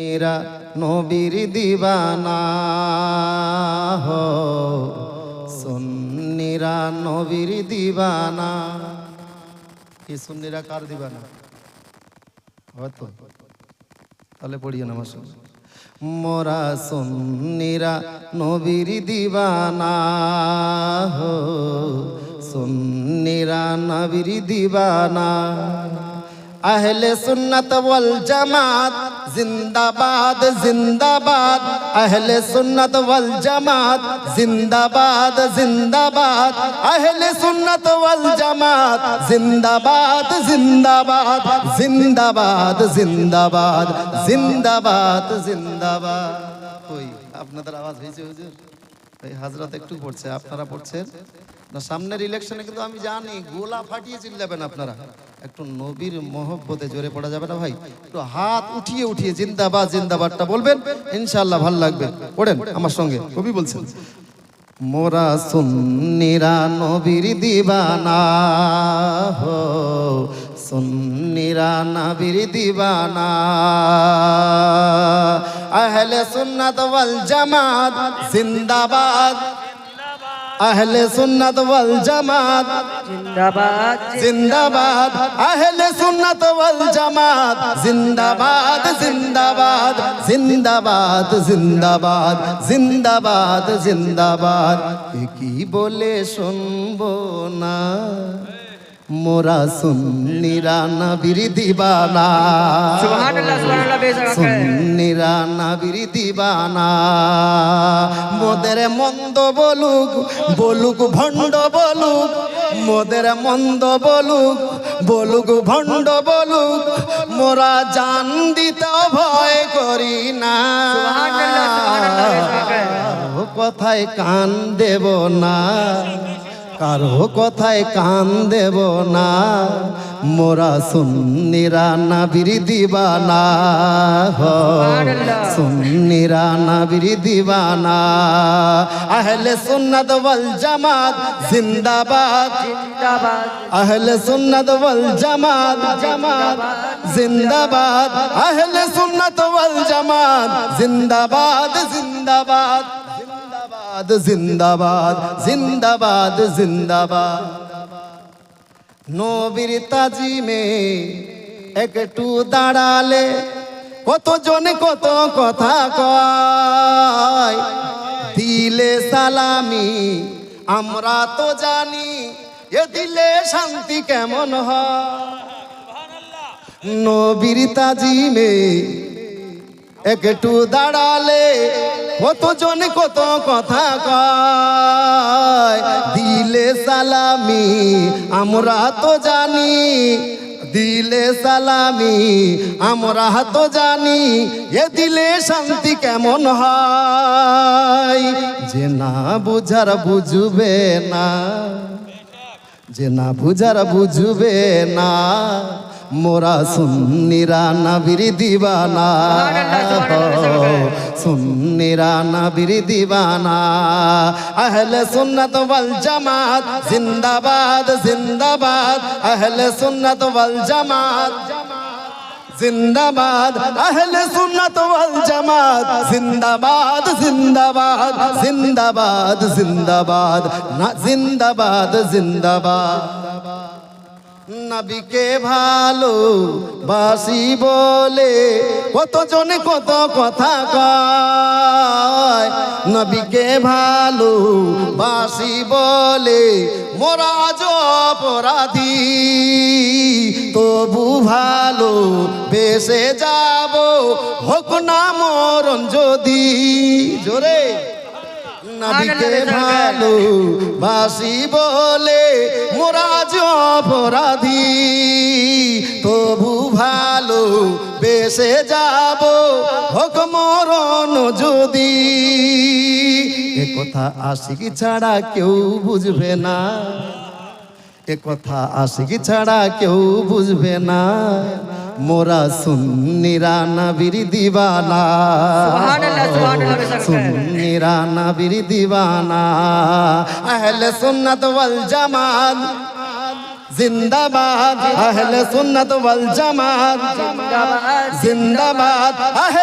মেরা নবীর দিবানা হো। সুন্নিরা নবীর দিবানা। কি সুন্নিরা, কার দিবানা? হয়তো। তাহলে পড়িয়ে না আমার মোরা সুন্নিরা নবীর দিবানা হো। সুন্নিরা নবীর দিবানা আহলে সুন্নত ওয়াল জামাত, জিন্দাবাদ জিন্দাবাদ। আহলে সুন্নত ওয়াল জামাত, জিন্দাবাদ জিন্দাবাদ। আহলে সুন্নত ওয়াল জামাত, জিন্দাবাদ জিন্দাবাদ। জিন্দাবাদ জিন্দাবাদ জিন্দাবাদ জিন্দাবাদ। ওই আপনাদের আওয়াজ হয়েছে হুজুর? এই হাজরাত একটু পড়ছে, আপনারা পড়ছেন? না, সামনের ইলেকশনে কিন্তু আমি জানি, গোলা ফাটিয়ে চিল্লাবেন আপনারা। একটু নবীর মহব্বতে জোরে পড়া যাবে না ভাই? একটু হাত উঠিয়ে উঠিয়ে জিন্দাবাদ, জিন্দাবাদটা বলবেন ইনশাল্লাহ ভালো লাগবে। পড়েন আমার সঙ্গে, কবি বলছেন, মোরা সুন্নিরা নবীর দিবানা হো, সুন্নিরা নবীর দিবানা। আহলে সুন্নাত ওয়াল জামাত, জিন্দাবাদ আহলে সুন্নাত ওয়াল জামাত। জিন্দাবাদ জিন্দাবাদ। আহলে সুন্নাত ওয়াল জামাত। জিন্দাবাদ জিন্দাবাদ। জিন্দাবাদ জিন্দাবাদ। জিন্দাবাদ জিন্দাবাদ। কি বলে শুনব না? মোরা সুন্নিরা নবীর দিবানা। সুন্নিরা নাবির দিবানা। মোদের মন্দ বলুক বলুক ভণ্ড বলুক মোদের মন্দ বলুক বলুক ভণ্ড বলুক মোরা জান দিতে ভয় করি না। কথায় কান দেব না। কারও কথায় কান দেব না। মোরা সুন্নিরা নাবির দিবানা হো। সুবহানাল্লাহ। সুন্নিরা নাবির দিবানা। আহলে সুন্নাত ওয়াল জামাত জিন্দাবাদ। জিন্দাবাদ। আহলে সুন্নাত ওয়াল জামাত জামাত জিন্দাবাদ। আহলে সুন্নাত ওয়াল জামাত জিন্দাবাদ জিন্দাবাদ। জিন্দাবাদ জিন্দাবাদ জিন্দাবাদ জিন্দাবাদ। নবীর তাজিমে একটু দাঁড়ালে কতজনে কত কথা কয়। দিলে সালামি, আমরা তো জানি, এ দিলে শান্তি কেমন হয়। নবীর তাজিমে একটু দাঁড়ালে কতজন কত কথা কয়, দিলে সালামি, আমরা তো জানি। দিলে সালামি, আমরা তো জানি, এ দিলে শান্তি কেমন হয়? যে না বুঝার বুঝবে না, যে না বুঝার বুঝবে না, মোরা সুন্নিরা নাবির দিবানা। সুন্নিরা নাবির দিবানা। আহলে সুন্নাত ওয়াল জামাত, জিন্দাবাদ জিন্দাবাদ। আহলে সুন্নাত ওয়াল জামাত, জিন্দাবাদ। আহলে সুন্নাত ওয়াল জামাত, জিন্দাবাদ জিন্দাবাদ। জিন্দাবাদ জিন্দাবাদ, না, জিন্দাবাদ জিন্দাবাদ। নবীকে ভালো বাসি বলে কতজনে কত কথা কয়। নবীকে ভালো বাসি বলে মোরা আজ অপরাধী। তবু ভালো বেসে যাব, হোক না মরণ যদি। জোরে। নবীকে ভালো বাসি বলে মোরা অপরাধী। তবু ভালো বেসে যাব হোক মরণ যদি। এ কথা আশিক ছাড়া কেউ বুঝবে না। এ কথা আশিক ছাড়া কেউ বুঝবে না। মোরা সুন্নিরা নাবির দিবানা। সুন্নিরা নাবির দিবানা। আহলে সুন্নাত ওয়াল জামাত জিন্দাবাদ। আহলে সুন্নাত ওয়াল জামাত জিন্দাবাদ জিন্দাবাদ। আহলে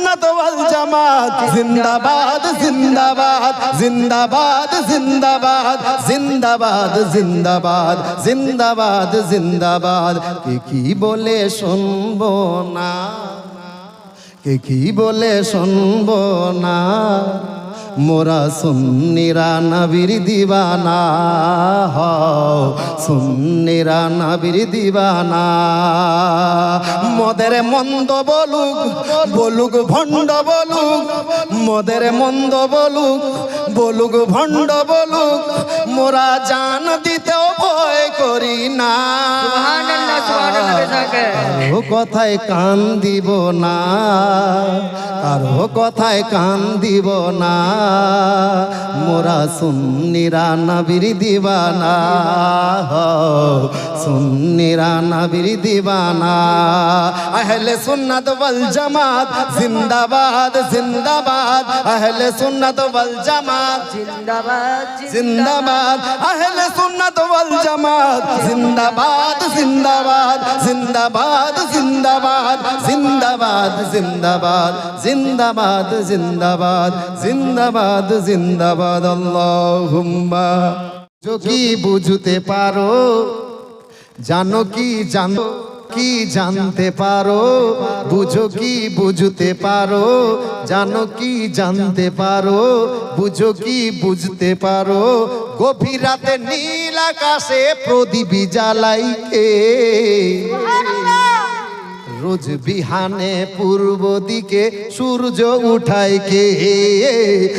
সুন্নাত ওয়াল জামাত। জিন্দাবাদ জিন্দাবাদ। জিন্দাবাদ জিন্দাবাদ। জিন্দাবাদ জিন্দাবাদ। জিন্দাবাদ জিন্দাবাদ। কে কি বলে শুনব না? কে কি বলে শুনব না? মোরা সুন্নিরা নবীর দিবানা হও। সুন্নিরা নবীর দিবানা। মদের মন্দ বলুক বলুক ভণ্ড বলুক মদের মন্দ বলুক বলুক ভণ্ড বলুক মোরা জান দিতেও ভয় করি না। কারও কথায় কান দিব না কারও কথায় কান দিব না। মোরা সুন্নিরা নবীর দিবানা সুন্নিরা নবীর দিবানা। আহলে সুন্নাত ওয়াল জামাত, জিন্দাবাদ জিন্দাবাদ। আহলে সুন্নাত ওয়াল জামাত জিন্দাবাদ জিন্দাবাদ। আহলে সুন্নাত ওয়াল জামাত, জিন্দাবাদ জিন্দাবাদ। জিন্দাবাদ জিন্দাবাদ জিন্দাবাদ জিন্দাবাদ। জিন্দাবাদ জিন্দাবাদ জিন্দাবাদ। জিন্দাবাদ জিন্দাবাদ, আল্লাহুম্মা। যদি বুঝতে পারো, জানো কি জানো, কি জানতে পারো, বুঝো কি বুঝতে পারো, জানো কি জানতে পারো, বুঝো কি বুঝতে পারো। গভীর রাতে নীল আকাশে প্রদীপ জ্বালাইকে। রোজ বিহানে পূর্ব দিকে সূর্য উঠায় কে?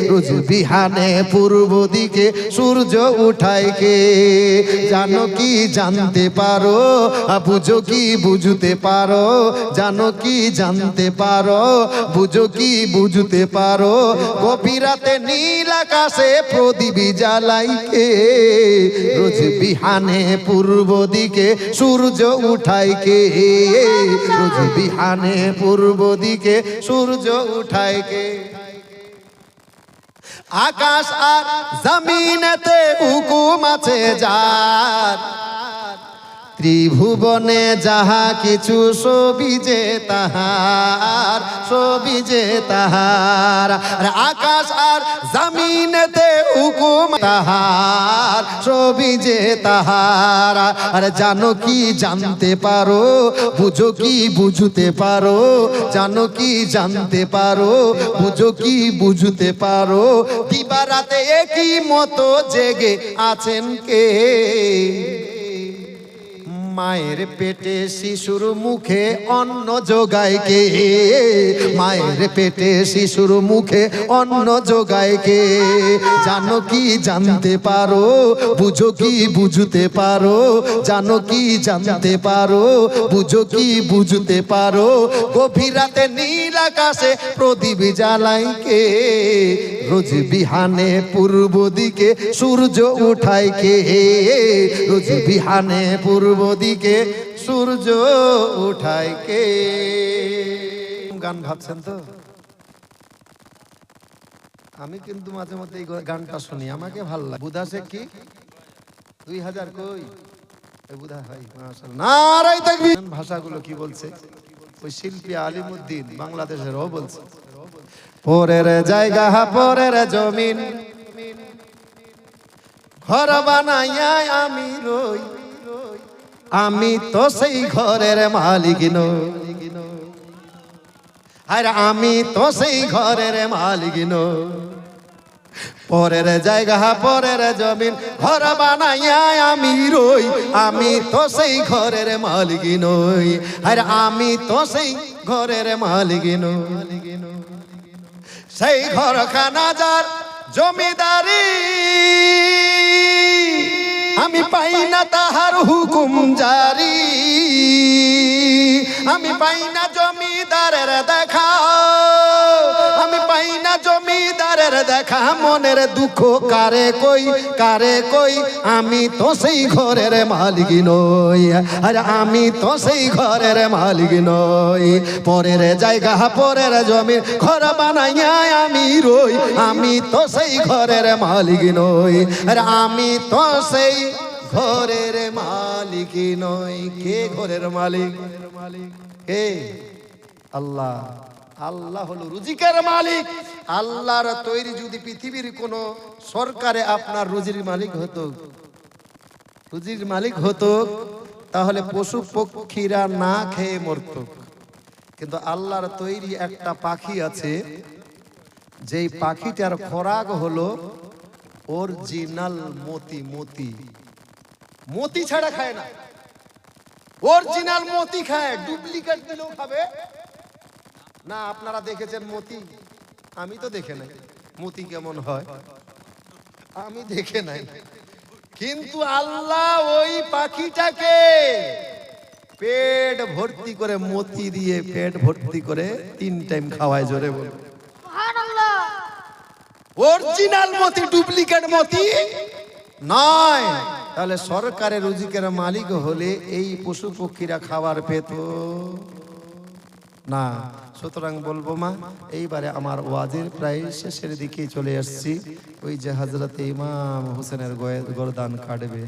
রোজ বিহানে পূর্ব দিকে সূর্য উঠায় কে? জানো কি জানতে পারো? বুঝো কি বুঝতে পারো? জানো কি জানতে পারো? বুঝো কি বুঝতে পারো? গভীরাতে নীল আকাশে প্রদীপ জ্বালাই কে? রোজ বিহানে পূর্ব দিকে সূর্য উঠায় কে? রোজ বিহানে পূর্ব দিকে সূর্য উঠায় কে? আকাশ আর জমিনেতে হুকুম আছে যার। ত্রিভুবনে যাহা কিছু সবিজে তাহার সবিজে তাহার। আর আকাশ আর জমিনেতে হুকুম তাহার ছবি যে তাহারা। আর জানো কি জানতে পারো? বুঝো কি বুঝতে পারো? জানো কি জানতে পারো? বুঝো কি বুঝতে পারো? দিবারাতে একই মতো জেগে আছেন কে? মায়ের পেটে শিশুর মুখে অন্ন যোগায় কে? মায়ের পেটে শিশুর মুখে অন্ন যোগায় কে? জানো কি জানতে পারো? বুঝো কি বুঝতে পারো? জানো কি জানতে পারো? বুঝো কি বুঝতে পারো? গভীর রাতে নীল আকাশে প্রদীপ জ্বালাই কে? রোজ বিহানে পূর্ব দিকে সূর্য উঠায় কে? রোজ বিহানে পূর্ব দিকে সূর্য উঠায় কে? গান ভাবছেন তো? আমি কিন্তু মাঝে মধ্যে এই গানটা শুনি। আমাকে ভালো লাগে। বুধা শেখ কি? দুই হাজার কই? বুধা হয় ভাষাগুলো কি বলছে? ওই শিল্পী আলিমুদ্দিন বাংলাদেশের ও বলছে। পরের জায়গা, পরের জমিন। ঘর বানাইয়া আমি রই। আমি তো সেই ঘরের মালিক নই। আর আমি তো সেই ঘরের মালিক নই। পরের জায়গা, পরের জমিন ঘর বানাইয়া আমি রই। আমি তো সেই ঘরের মালিক নই। আর আমি তো সেই ঘরের মালিক নই। সেই ঘর খানা যার জমিদারি। আমি পাই না তাহার হুকুম জারি। আমি পাই না জমিদারের দেখা। পাই না জমিদারের দেখা, মনের দুঃখ কারে কই কারে কই? আমি তো সেই ঘরের মালিক নই। আর আমি তো সেই ঘরের মালিক নই। পরের জায়গা, পরের জমি ঘর বানাইয়া আমি রই। আমি তো সেই ঘরের মালিক নই। আর আমি তো সেই ঘরের মালিক নই। কে ঘরের মালিক? কে? আল্লাহ। আল্লাহ হলো রুজিকের মালিক। আল্লাহর তৈরি যদি পৃথিবীর কোন সরকারে আপনার রুজির মালিক হতো, রুজির মালিক হতো, তাহলে পশু পক্ষীরা না খেয়ে মরত। কিন্তু আল্লাহর তৈরি একটা পাখি আছে, যেই পাখিটার খোরাক হলো অরিজিনাল মতি মতি। মতি ছাড়া খায় না। অরিজিনাল মতি খায়, ডুপ্লিকেট দিলেও খাবে। না আপনারা দেখেছেন মতি? আমি তো দেখে নাই। মতি কেমন হয়? আমি দেখে নাই। কিন্তু আল্লাহ ওই পাখিটাকে পেট ভর্তি করে মতি দিয়ে পেট ভর্তি করে তিন টাইম খাওয়ায় জোরে বল অরিজিনাল মতি ডুপ্লিকেট মতি নয়। তাহলে সরকারের রুজিকের মালিক হলে এই পশু পক্ষীরা খাবার পেত না। সুতরাং বলব মা, এইবারে আমার ওয়াজের প্রায় শেষের দিকে চলে আসছি। ওই যে হজরত ইমাম হোসেনের গরদান কাটবে।